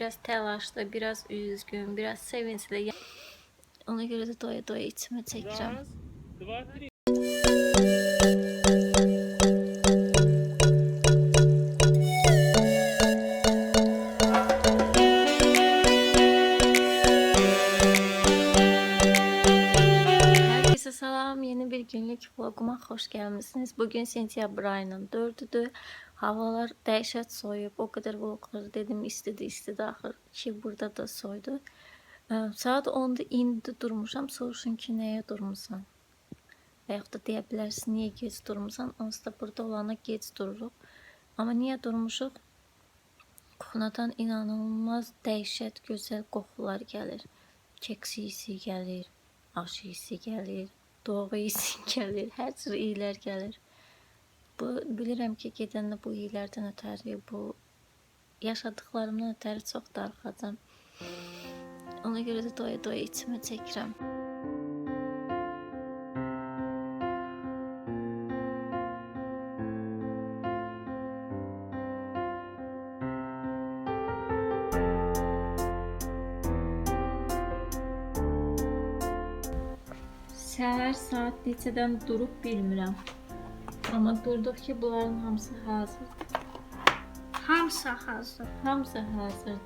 Biraz telaşlı, biraz üzgün, biraz sevinçli. Ona göre de doya doya içime çekeceğim. günlük vloguma hoş gelmişsiniz. Bugün sentyabr ayının 4'üdür. Havalar dəhşət soyub. O kadar vlogları dedim istedi istedi axır ki burada da soydu. Saat 10'da indi durmuşam. Soruşun ki nəyə durmusan? Və yaxud da deyə bilərsin niyə gec durmusan? Onsuz da burada olana gec dururuq. Amma niyə durmuşuq? Kuxnadan inanılmaz dəhşət gözəl qoxular gəlir. Keks iyisi gəlir, aş iyisi gəlir, doğu iyisi gəlir, hər cür iyilər gəlir. Bu bilirəm ki, gedəndə bu iylərdən ötəri, bu yaşadıklarımdan ötəri çox darıxacam. Ona görə də doya doya içimə çəkirəm. Səhər saat neçədən durub bilmirəm. Amma durduq ki, bunların hamısı hazır. Hamısı hazır. Hamısı hazırdır.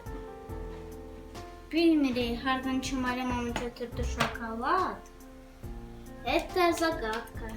Bilmirik hardan Çimali mama götürdü şokolad. Это загадка.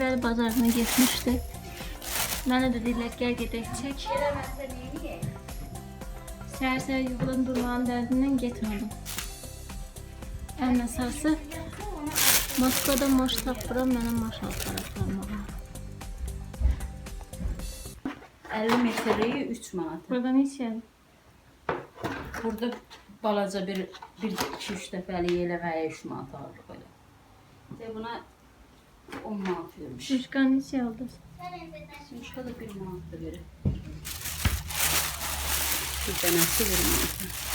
Meyvəli bazarına getmişdi. Mənə də dedilər gəl gedək çək. Səhər-səhər yuxudan durmağın dərdindən getmədim. Ən əsası Moskvada maş tapıram, mənə maş alıb aparmağa. 50 metrəyi 3 manat. Burada neçədir? Burada balaca bir 1-2-3 dəfəlik eləməyə 3 manat alırıq belə. Və buna 10 manat vermiş. Şuşkan neçə aldınız? Şimşka da 1 manat da verir. Bir dənəsi 1 manat.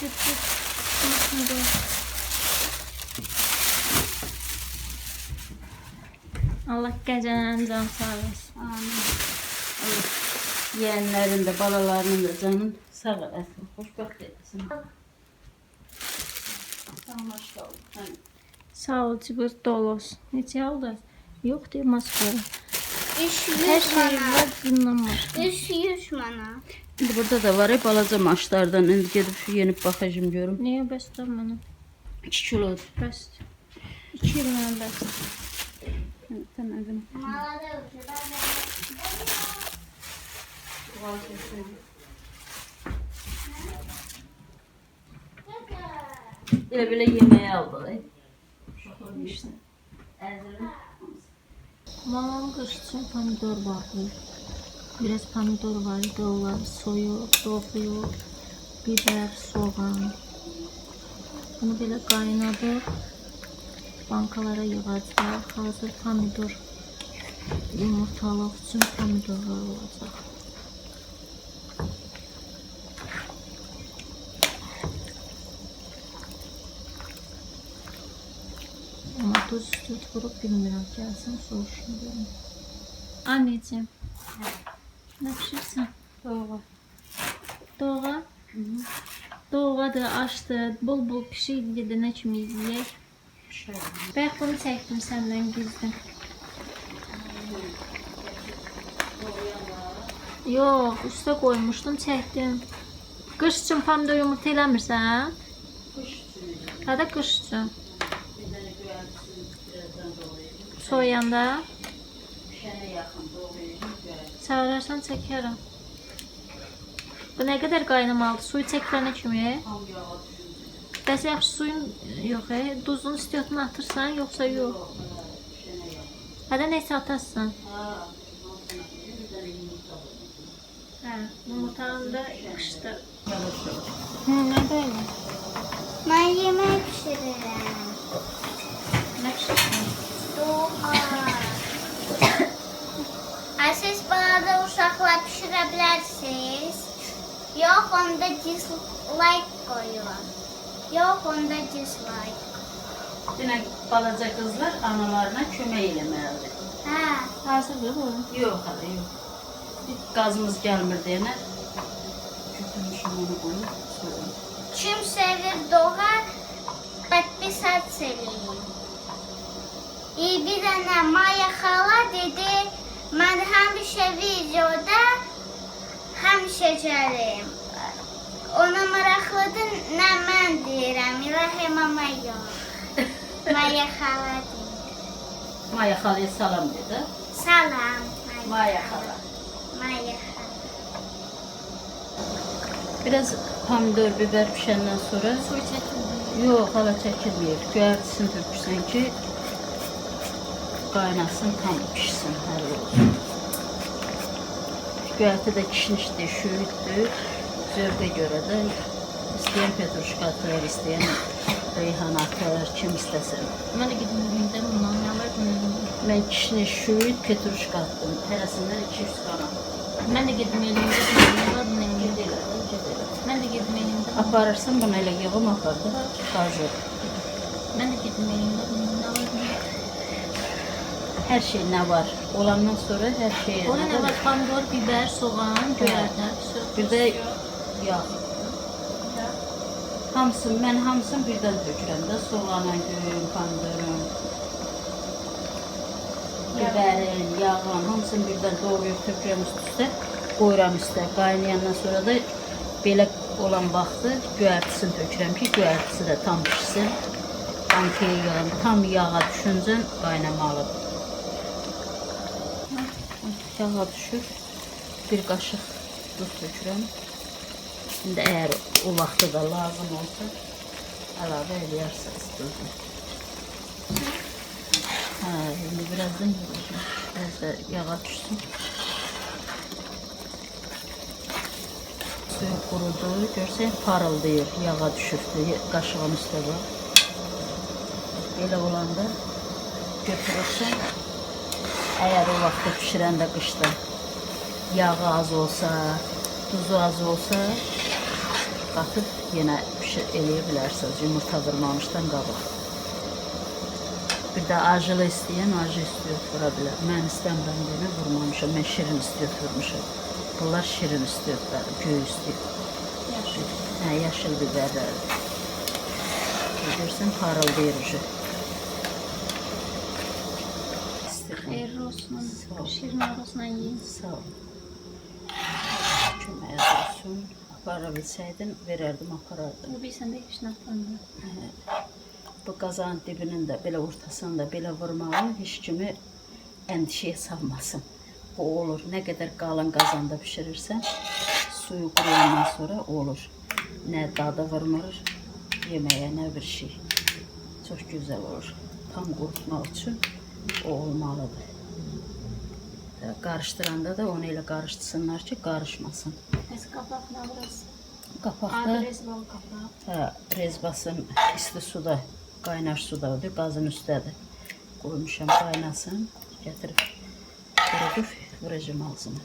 Çıt çıt. Maşında. Allah gecənin can sağ olsun. Amin. Allah yeğenlərin də, balalarının da canın sağ eləsin. Xoşbəxt eləsin. Sağlaşdı ol. Hani Sağ ol Cibir Dolos. Neçə aldınız? Yox deyir Moskvada. 300 Hər şey manat. var bundan başqa. 300 manat. İndi burada da var ya balaca maşlardan. İndi gedib şu yenib baxacağım görüm. Niyə bəs də mənə? 2 kilodur. Bəs. 2 il mənə bəs. Tamam evine. Böyle böyle yemeğe aldı. ay. işte. Mamam qış üçün pomidor bağlayır. Biraz pomidor var idi, onları soyub, doğrayıb, biber, soğan. Bunu belə qaynadıb, bankalara yığacaq. Hazır pomidor yumurtalıq üçün pomidorlar olacaq. Ama tuz süt vurup bilmirəm. Gəlsin soruşun görüm. Anneciğim. Ne pişirsən? Doğru. Doğğa. Doğğadır, açdı, bol bol pişir, gedənə kimi izləyək. Şöyle. Bəlkə bunu çəkdim səndən gizlin. Yox, üstə qoymuşdum, çəkdim. Qış üçün pomidor yumurta eləmirsən? Hə qış üçün. Tane güvercin birazdan dolayı. Soyanda çağırarsan çəkərəm. Bu nə qədər qaynamalıdır? Suyu çəkilənə kimi? Bəs yaxşı suyun yox, e? duzunu istiyorsan atırsan yoxsa yox? Hədə nəsə atarsan? Hə, yumurtanı da yavaş. Hı, nə belə? Ben yemek pişiririm. Nə pişirsən? Doğa. Ay siz bana uşaqlar pişirə bilərsiniz. Yox, onda dislike qoyuram. Yox, onda dislike. Demək, balaca qızlar analarına kömək eləməlidir. Hə. Hazırdır bu? Yox, hələ yox. Qazımız gəlmir deyənə götürmüşüm onu qoyub sorun. Kim sevir doğa, bak bir saat seveyim bir dənə Maya xala dedi, mən həmişə videoda gəlim. Ona maraqlıdır, nə mən deyirəm, İlahi mama yox. Maya xala deyir. Maya xalaya salam dedi. Salam. Maya xala. Maya xala. Biraz pomidor, biber pişəndən sonra Suyu çəkildi. Yox, hala çəkilməyib. Göyərtisini tökürsən ki, qaynasın, tam pişsin, hər olsun. Göyərti də kişnişdir, şüyüddür. Zövqə görə də istəyən petruşka atır, istəyən reyhan atır, kim istəsin. Mən gedim evimdə bundan nə bundan. Mən kişniş, şüyüd, petruşka attım. Hərəsindən 200 qram. Mən də gedim evimdə bundan nə bundan. Gedirlər, gedirlər. Mən də gedim evimdə. Aparırsan, bunu elə yığım apardı. Hazır. Mən də gedim nə bundan. Hər şey nə var? Olandan sonra hər şey Orada nə var? Pomidor, biber, soğan, göyərtə. Bir də yağ. Hamısını, mən hamısını birdən tökürəm də. Soğanın, göyün, pomidorun, biberin, yağın, hamısını birdən doğrayıb tökürəm üst-üstə. Qoyuram üstə. Qaynayandan sonra da belə olan vaxtı göyərtisini tökürəm ki, göyərtisi də tam pişsin. Qankaya yağın, tam yağa düşüncən qaynamalıdır. Yağa düşür. Bir qaşıq duz tökürəm. İndi əgər o vaxtı da lazım olsa əlavə edərsiniz duzu. Hə, indi birazdan. Biraz da yağa düşsün. Suyu qurudu. Görsən parıldayır, yağa düşübdü. Qaşığın üstə bax. Belə olanda götürürsən. Əgər o vaxtda pişirəndə qışda yağı az olsa, tuzu az olsa qatıb yenə pişir eləyə bilərsiniz yumurta vurmamışdan qabaq. Bir də acılı istəyən acı istiyor vura bilər. Mən istəmirəm deyənə vurmamışam. Mən şirin istiyor vurmuşam. Bunlar şirin istiyorlar, göy istiyor. Hə, yaşıl biberlər. Görürsən parıldayır ucu. Olsun. Şirin arasına yiyin. Sağ ol. Kömək olsun. Apara bilsəydim, verərdim, aparardım. Bu də heç nə atmır. Bu qazanın dibinin də belə ortasını da belə vurmağın heç kimi əndişəyə salmasın. Bu olur. Nə qədər qalın qazanda bişirirsən, suyu quruyandan sonra olur. Nə dadı vurmur, yeməyə nə bir şey. Çox gözəl olur. Tam qurutmaq üçün o olmalıdır. Və Qarışdıranda da onu elə qarışdırsınlar ki, qarışmasın. Bəs qabaq nə burası? Qabaq. Hə, rezbasın isti suda, qaynar suda odur, qazın üstədir. Qoymuşam qaynasın, gətirib qurudub vuracam ağzına.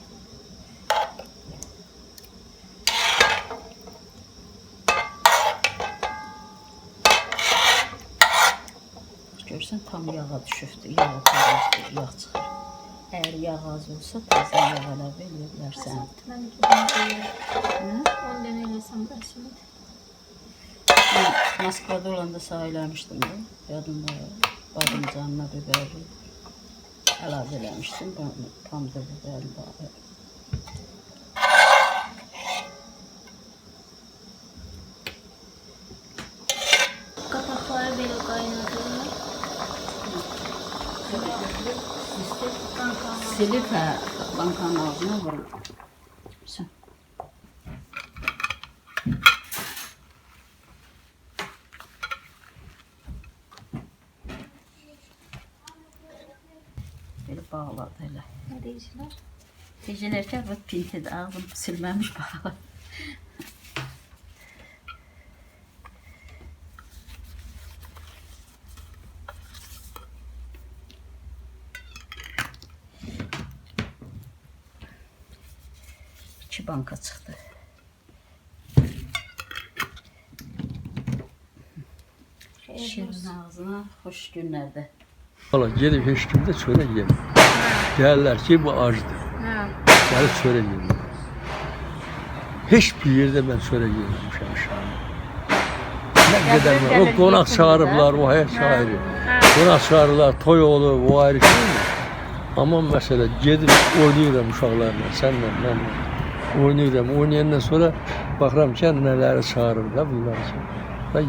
Görsən tam yağa düşübdü, yağ qarışdı, yağ çıxır. Əgər yağ az olsa, təzə yağ? 10 dənə eləsəm bəs olur. Ben Moskvada olanda sayılamıştım da. Yadımda badım canına biberi əlavə eləmişdim. Pam- Pomidor biberini də. Qapaqları belə qaynadır. Silip hə, bankanın ağzına vurun. Sən. Belə bağladı elə. Ne diyiciler? Gecelərkən bu pintidə ağzım silməmiş bağladı. Banka çıxdı. Şirin ağzına xoş günlərdə. Valla gelip hiç kimde çörek yemiyor. Derler ki bu acıdır. Gelip çörek yemiyor. Hiçbir yerde ben çörek yememişim şu an. Ne kadar gelir o konak çağırırlar, o hayat çağırır. Ha. Konak çağırırlar, toy olur, o ayrı şey mi? Ama mesela gidip oynuyorum uşaklarla, senle, benle. Oynuyorum, oynayandan sonra bakıram ki neleri çağırır da bunlar için. Da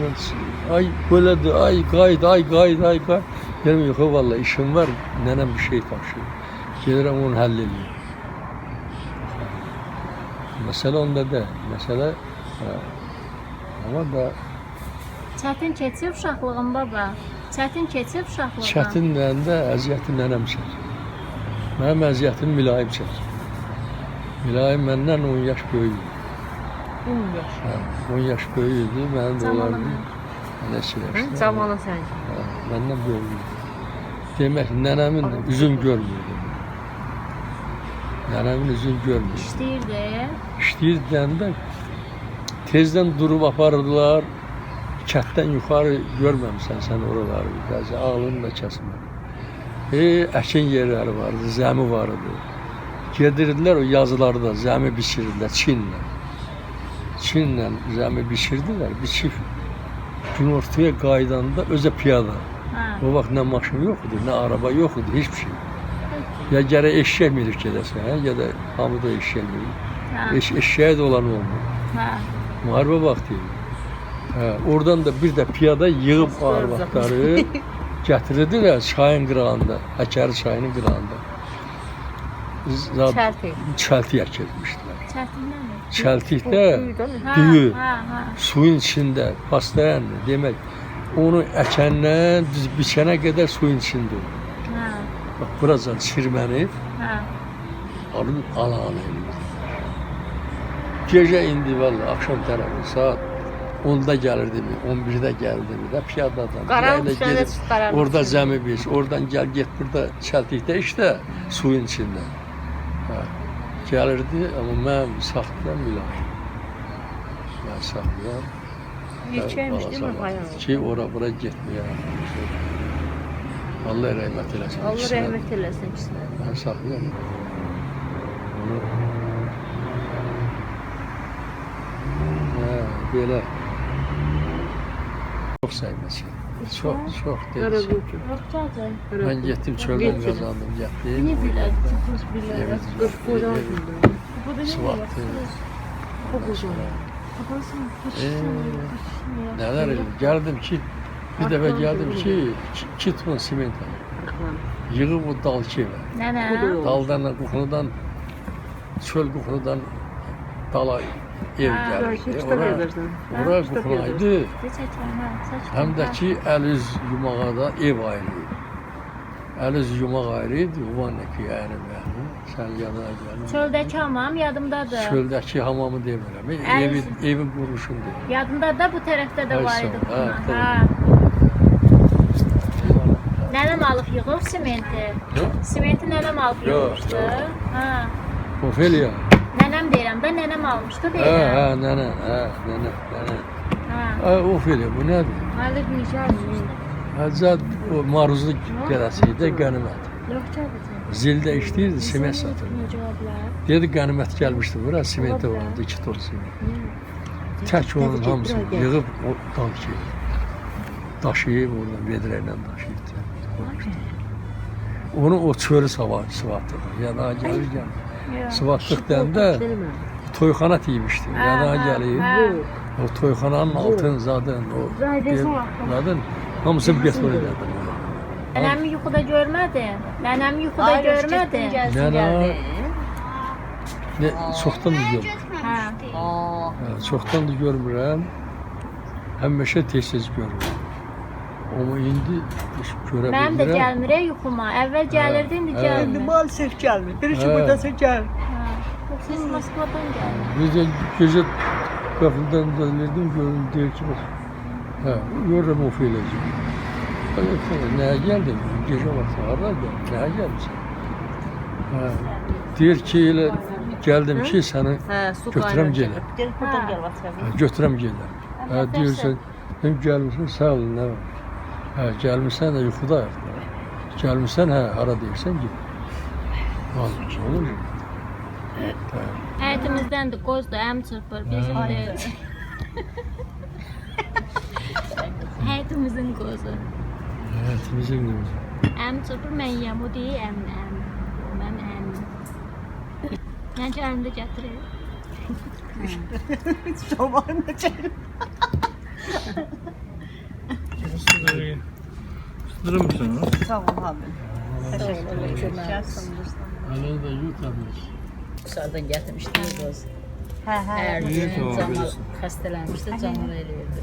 ben, ay böyledir, ay kayıt, ay kayıt, ay kayıt. Benim yok vallahi işim var, nenem bir şey taşıyor. Gelirim onu hallediyor. Mesele onda da, mesele ha. ama da Çətin keçib uşaqlığın baba. Çətin keçib uşaqlığın. çətinlə də əziyyəti nənəm çəkir. Mənim əziyyətim mülayim çəkir. Mülayim məndən 10 yaş böyükdür. 10 yaş. Hə, 10 yaş böyükdür, mənim də olardı. Neçə yaşda? Zamanı sen. Hə, Məndən böyükdür. Demək, nənəmin də üzün görmürdü. Nənəmin üzün görmürdü. İşləyirdi. İşləyir deyəndə tezdən durub aparırdılar. Kətdən yuxarı görməmisən sən oraları. Bəzi ağlını da kəsmir. E, əkin yerləri vardı, zəmi vardı. Gedirdilər o yazılarda zəmi biçirdilər Çinlə. Çinlə zəmi biçirdilər. Biçib günortaya qaydanda özə piyada. Ha. O vaxt nə maşın yox idi, nə araba yox idi, heç bir şey. Ya gərək eşək minib gedəsən, hə? ya da hamıda eşək minib. Ha. Eş, eşeğe de olan olmuyor. Ha. Muharebe vaktiydi. He, oradan da bir de piyada yığıp arvaqları getirirdiler çayın qırağında, Həkəri çayının qırağında. Zat Çelti. çəlti əkilmişdilər. Çətinləmi? Çəltikdə Ha. düyü suyun içində pastayandı. Demək onu əkəndən düz biçənə qədər suyun içində. olur. Ha. Bax buracan çirmənib Ha. Onun alanı Gecə indi valla axşam tərəfi saat 10-da gəlirdimi, 11-də gəlirdimi də piyadadan. Qaranlıq Yayla düşəndə gedib, çıxıb qaranlıq Orada düşəndə. zəmi bir, oradan gəl get burada çəltikdə işlə suyun içində. Hə. Gəlirdi, amma mən saxlayan mülayim. Mən saxlayan. Yekəymiş değil mi hayal? Ki ora bura getməyə. Allah rəhmət eləsin. Allah ikisine. rəhmət eləsin ikisine. Ben saklıyorum. Onu... Ha, böyle. Çok sevmesin. Çok çok değil. Ben gittim çölden kazandım gittim. Çox biləd. Evet. Sıvattı. Qocan. Babasın. Ee, neler. Geldim ki bir defa geldim ki iki ton siment aldım. Yığıb o dal Nənə. Daldan, kukunudan, çöl kukunudan dala ev kukunaydı. De çəkmə. Çək. Həm də ki, əl üz yumağa da ev ayrı idi. Əl üz yumaq ayrı idi, Uvandakı yəni mənim. Sən yana gəlin. Çöldəki hamam yadımdadır. Çöldəki hamamı demirəm. Əl Evi, üz- evin quruluşunu. Yadımda da bu tərəfdə də var idi. Ha. Ha. Nənəm alıb yığıb simenti. Simenti nənəm alıb yox. Ha. Ofeliya. Nənəm deyirəm də nənəm almışdı Hə, deyirəm. hə, nənə, hə, nənə, nənə. Hə, Ofeliya, bu nədir? Bir şey yazmışdı. Həccad o maruzlu gələsi idi, qənimət. Zildə işləyirdi, siment satırdı. Dedi qənimət gəlmişdi bura, simenti vardı, iki ton siment. Tək onun hamısını yığıb o ki. Daşıyıb oradan vedrə ilə daşıyıb. Onu o çölü savar, sıvatdı. Yana gəlir gəl. Dəndə toyxana tiymişdi. Yana gəlir. O toyxananın altın zadın, o zadın hamısını beton edərdim. Nənəmi yuxuda görmədin? Nənəmi yuxuda? Gəlsin Nənə- gəldi. Ne, çoxdan da görmürəm. Hə, çoxdan da görmürəm. Həmişə tez-tez görürəm. Amma indi iş görə Mənim də bilmirəm. gəlmir e, yuxuma. Əvvəl gəlirdi, indi hə. gəlmir. maalesef gelmedi. Bir iki buradasa gel. Hə. Siz Moskvadan gəldiniz. Bir də gecə qapıdan dönürdüm, gördüm, deyir ki, bax, hə, görürəm o. Nəyə gəldin? Gecə vaxtı hara gəldin? Nəyə gəlmişsən? Hə, deyir ki, elə gəldim ki, səni Hə, su qaynayacaq. gelə. Gel buradan gel götürəm gedirəm. Hə, deyirsən, həm gəlmişsən, sağ ol, nə var? Hə, gəlmişsən də yuxudayıq da. Gəlmişsən, hə, hara deyirsən, git. Vallahi, olur mu? Hə. Həyətimizdəndir, qozdur, əm çırpır. Bizim Hə. deyil. Həyətimizin qozu. Həyatımızın neyimiz? Əm çırpır, mən yeyəm, o deyir əm, əm. Mən əm. Yəni ki, əlimdə gətirir. Sınırır mısın? Sağ ol abi. Hala da yutamıyoruz. Dışarıdan gətirmişdi qoz. Hə, hə. Hər İyi, gün Camal xəstələnmişdi, Camal eləyirdi.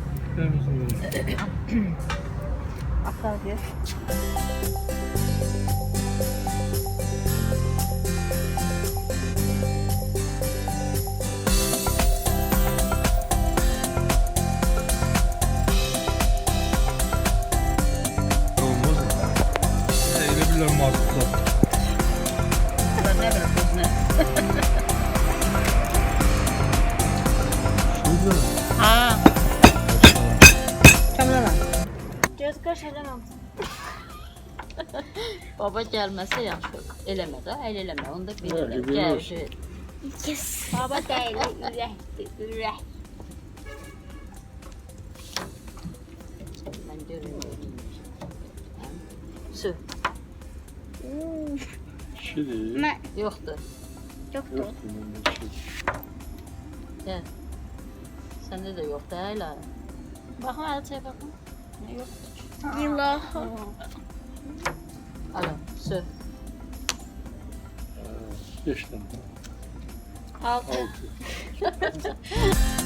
Apar ver. Olmaz Nə? Şurada. Ha. Kamera. Göz qaş eləməm. Baba gəlməsə yaxşı. Eləmə də, əl eləmə. Onu da Yox, bilirlər. bilmiyoruz. Gəldi. Yes. Baba deyil, ürəkdir, ürək. Mən görürəm. Su. Şey. Gəl. Səndə də yoxdur, hə, elə. Baxın, əl çək baxın. Yox. İlahi. Ala, su. Beş dənə. Altı. Altı.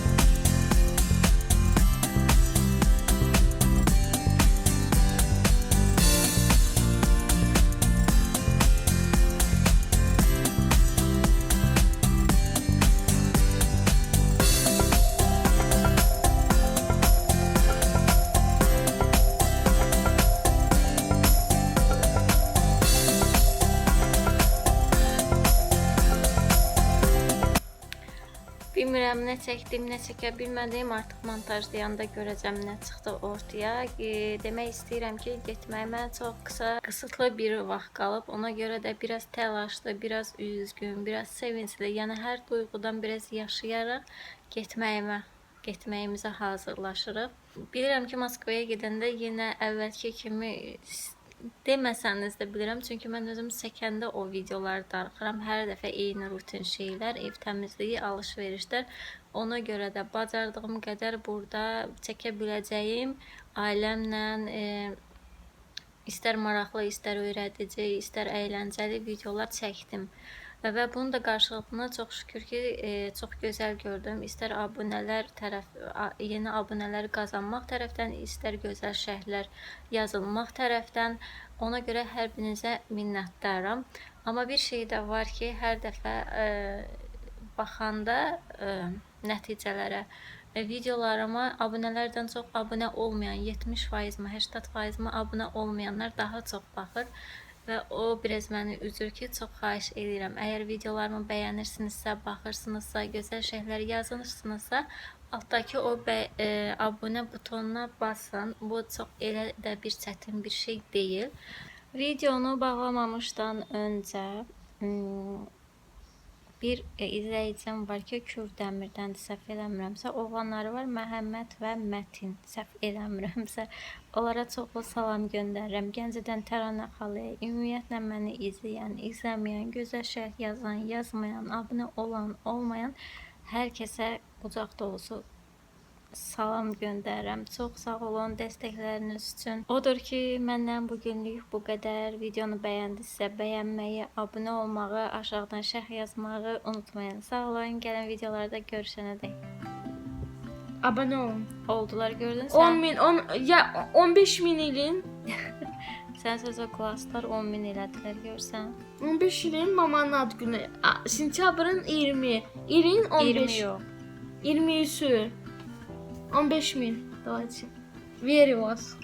Bilmirəm nə çəkdim, nə çəkə bilmədim. Artıq montajlayanda görəcəm nə çıxdı ortaya. E, demək istəyirəm ki, getməyimə çox qısa, qısıtlı bir vaxt qalıb. Ona görə də biraz təlaşlı, biraz üzgün, biraz sevincli, yəni hər duyğudan biraz yaşayaraq getməyimə getməyimizə hazırlaşırıq. Bilirəm ki, Moskvaya gedəndə yenə əvvəlki kimi deməsəniz də bilirəm, çünki mən özüm çəkəndə o videoları darıxıram. Hər dəfə eyni rutin şeylər, ev təmizliyi, alış-verişlər. Ona görə də bacardığım qədər burada çəkə biləcəyim ailəmlə e, istər maraqlı, istər öyrədici, istər əyləncəli videolar çəkdim. Və bunun da qarşılığını çox şükür ki, e, çox gözəl gördüm. İstər abunələr tərəf yeni abunələr qazanmaq tərəfdən, istər gözəl şərhlər yazılmaq tərəfdən. Ona görə hər birinizə minnətdaram. Amma bir şey də var ki, hər dəfə e, baxanda e, nəticələrə e, videolarıma abunələrdən çox abunə olmayan 70%-mi, 80%-mi abunə olmayanlar daha çox baxır və o biraz məni üzür ki, çox xahiş edirəm. Əgər videolarımı bəyənirsinizsə, baxırsınızsa, gözəl şeylər yazırsınızsa, altdakı o bə, e, abunə butonuna basın. Bu çox elə də bir çətin bir şey deyil. Videonu bağlamamışdan öncə hmm, bir e, izləyicim var ki, Kürdəmirdən səhv eləmirəmsə, oğlanları var Məhəmməd və Mətin. Səhv eləmirəmsə, onlara çoxlu salam göndərirəm. Gəncədən Təranə xalaya, ümumiyyətlə məni izləyən, izləməyən, gözəl şərh yazan, yazmayan, abunə olan, olmayan hər kəsə qucaq dolusu salam göndərirəm. Çox sağ olun dəstəkləriniz üçün. Odur ki, məndən bu günlük bu qədər. Videonu bəyəndinizsə bəyənməyi, abunə olmağı, aşağıdan şərh yazmağı unutmayın. Sağ olun. Gələn videolarda görüşənədək. Abone olun. Oldular gördün 10 sən. bin, 10, ya 15 bin ilin. Sən sözə klaslar 10 min elədilər görsən. 15 ilin mamanın ad günü. Sentyabrın 20. İlin 15. 20 yox. 20'si. 15 bin. Давайте. Верю в вас.